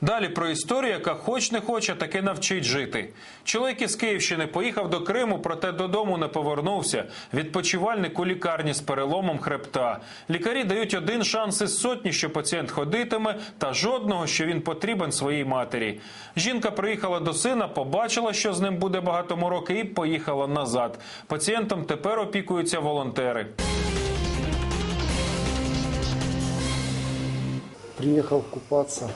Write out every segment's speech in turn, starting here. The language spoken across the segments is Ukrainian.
Далі про історію, яка хоч не хоче, таки навчить жити. Чоловік із Київщини поїхав до Криму, проте додому не повернувся. Відпочивальник у лікарні з переломом хребта. Лікарі дають один шанс із сотні, що пацієнт ходитиме, та жодного, що він потрібен своїй матері. Жінка приїхала до сина, побачила, що з ним буде багато мороки, і поїхала назад. Пацієнтом тепер опікуються волонтери. Приехал купаться.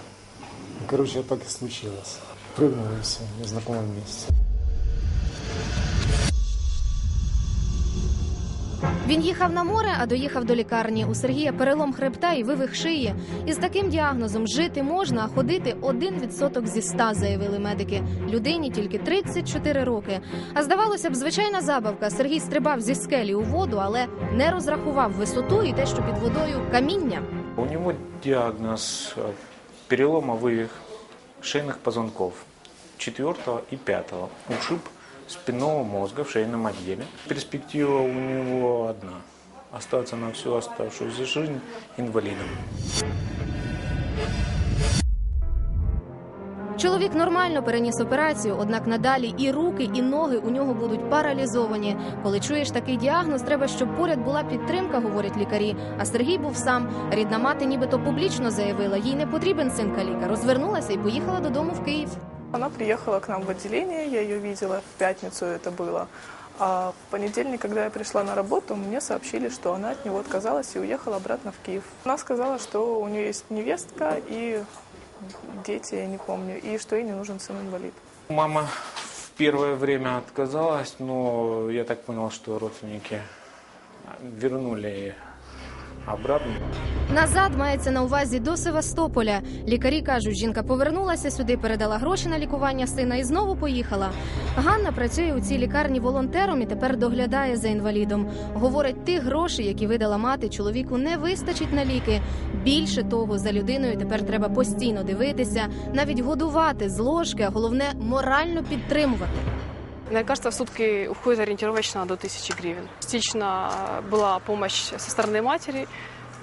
Короче, так и случилось. Прыгнул и все, в незнакомом месте. Він їхав на море, а доїхав до лікарні. У Сергія перелом хребта і вивих шиї. Із таким діагнозом жити можна, а ходити один відсоток зі ста, заявили медики. Людині тільки 34 роки. А здавалося б, звичайна забавка. Сергій стрибав зі скелі у воду, але не розрахував висоту і те, що під водою каміння. У него диагноз перелома вывих шейных позвонков 4 и 5, ушиб спинного мозга в шейном отделе. Перспектива у него одна – остаться на всю оставшуюся жизнь инвалидом. Чоловік нормально переніс операцію, однак надалі і руки, і ноги у нього будуть паралізовані. Коли чуєш такий діагноз, треба, щоб поряд була підтримка, говорять лікарі. А Сергій був сам. Рідна мати, нібито публічно заявила, їй не потрібен син каліка. Розвернулася і поїхала додому в Київ. Она приехала к нам в отделение, я ее видела, в пятницу это было. А в понедельник, когда я пришла на работу, мне сообщили, что она от него отказалась и уехала обратно в Киев. Она сказала, что у нее есть невестка и дети, я не помню, и что ей не нужен сын-инвалид. Мама в первое время отказалась, но я так понял, что родственники вернули обратно. Назад мається на увазі до Севастополя. Лікарі кажуть, жінка повернулася сюди, передала гроші на лікування сина і знову поїхала. Ганна працює у цій лікарні волонтером і тепер доглядає за інвалідом. Говорить, тих грошей, які видала мати, чоловіку не вистачить на ліки. Більше того, за людиною тепер треба постійно дивитися, навіть годувати з ложки, а головне морально підтримувати. На лекарства в сутки уходит ориентировочно до 1000 гривен. Частично была помощь со стороны матери,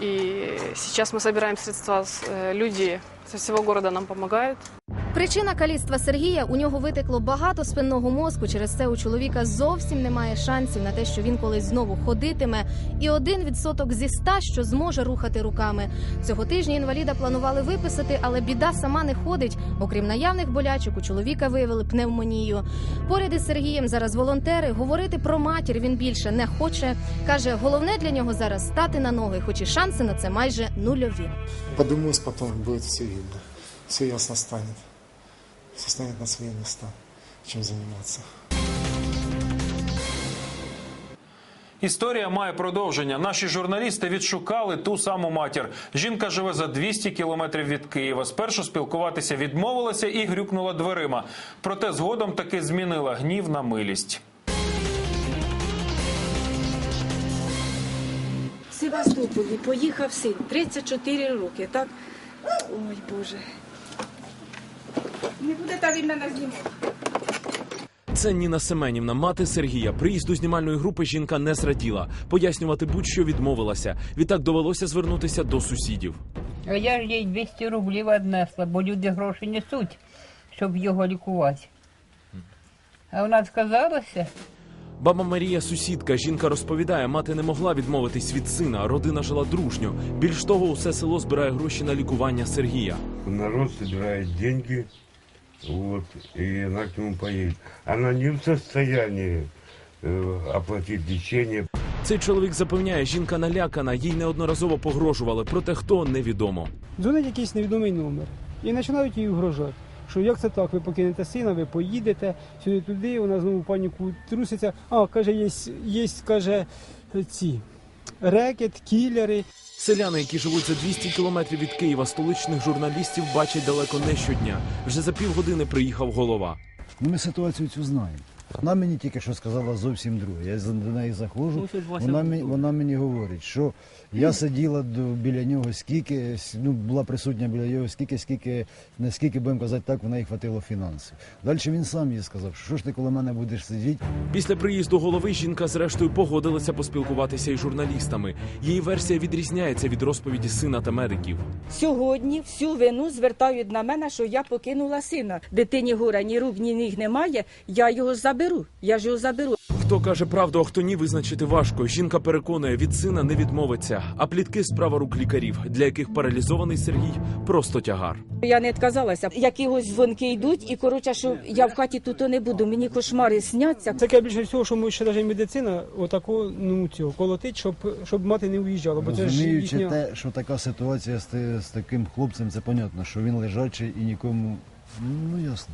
и сейчас мы собираем средства. с- э, Люди со всего города нам помогают. Причина каліцтва Сергія у нього витекло багато спинного мозку. Через це у чоловіка зовсім немає шансів на те, що він колись знову ходитиме. І один відсоток зі ста, що зможе рухати руками. Цього тижня інваліда планували виписати, але біда сама не ходить. Окрім наявних болячок, у чоловіка виявили пневмонію. Поряд із Сергієм зараз волонтери. Говорити про матір він більше не хоче. каже, головне для нього зараз стати на ноги, хоч і шанси на це майже нульові. Подымусь, потом будет все видно. Все ясно станет. Все станет на свои места, чем заниматься. Історія має продовження. Наші журналісти відшукали ту саму матір. Жінка живе за 200 кілометрів від Києва. Спершу спілкуватися відмовилася і грюкнула дверима. Проте згодом таки змінила гнів на милість. В Севастополі поїхав син, 34 роки, так? Ой, Боже. Не буде та він мене знімати. Це Ніна Семенівна, мати Сергія. Приїзду знімальної групи жінка не зраділа. Пояснювати будь-що відмовилася. Відтак довелося звернутися до сусідів. А я ж їй 200 рублів однесла, бо люди гроші несуть, щоб його лікувати. А вона сказалася, Баба Марія, сусідка, жінка розповідає, мати не могла відмовитись від сина. Родина жила дружньо. Більш того, усе село збирає гроші на лікування Сергія. Народ собирает деньги, вот, и она к нему поедет. Она не в состоянии э, оплатить лечение. Цей чоловік запевняє, жінка налякана, їй неодноразово погрожували, проте хто невідомо. Дзвонить якийсь невідомий номер і починають їй вгрожати. Що як це так? Ви покинете сина, ви поїдете сюди туди, вона знову в паніку труситься. А каже, є, є каже, ці рекет, кілери. Селяни, які живуть за 200 кілометрів від Києва, столичних журналістів бачать далеко не щодня. Вже за півгодини приїхав голова. Ну, ми ситуацію цю знаємо. Вона мені тільки що сказала зовсім друге. Я до неї заходжу, вона, мені, вона мені говорить, що я сиділа до, біля нього скільки, ну, була присутня біля нього скільки, скільки, не скільки, будемо казати так, вона їй хватило фінансів. Далі він сам їй сказав, що ж ти коло мене будеш сидіти, Після приїзду голови жінка зрештою погодилася поспілкуватися із журналістами. Її версія відрізняється від розповіді сина та медиків. Сьогодні всю вину звертають на мене, що я покинула сина. Дитині гора ні рук, ні ніг немає. Я його заберу. Я ж його заберу. Хто каже правду, а хто ні, визначити важко. Жінка переконує, від сина не відмовиться. А плітки справа рук лікарів, для яких паралізований Сергій просто тягар. Я не відказалася. Якісь дзвонки йдуть, і коротше, що я в хаті тут не буду. Мені кошмари сняться. Таке більше всього, що ми ще навіть медицина отако ну цього колотить, щоб щоб мати не уїжджала. Бо це ж розуміючи їхня... те, що така ситуація з, з таким хлопцем, це понятно, що він лежачий і нікому, ну ясно.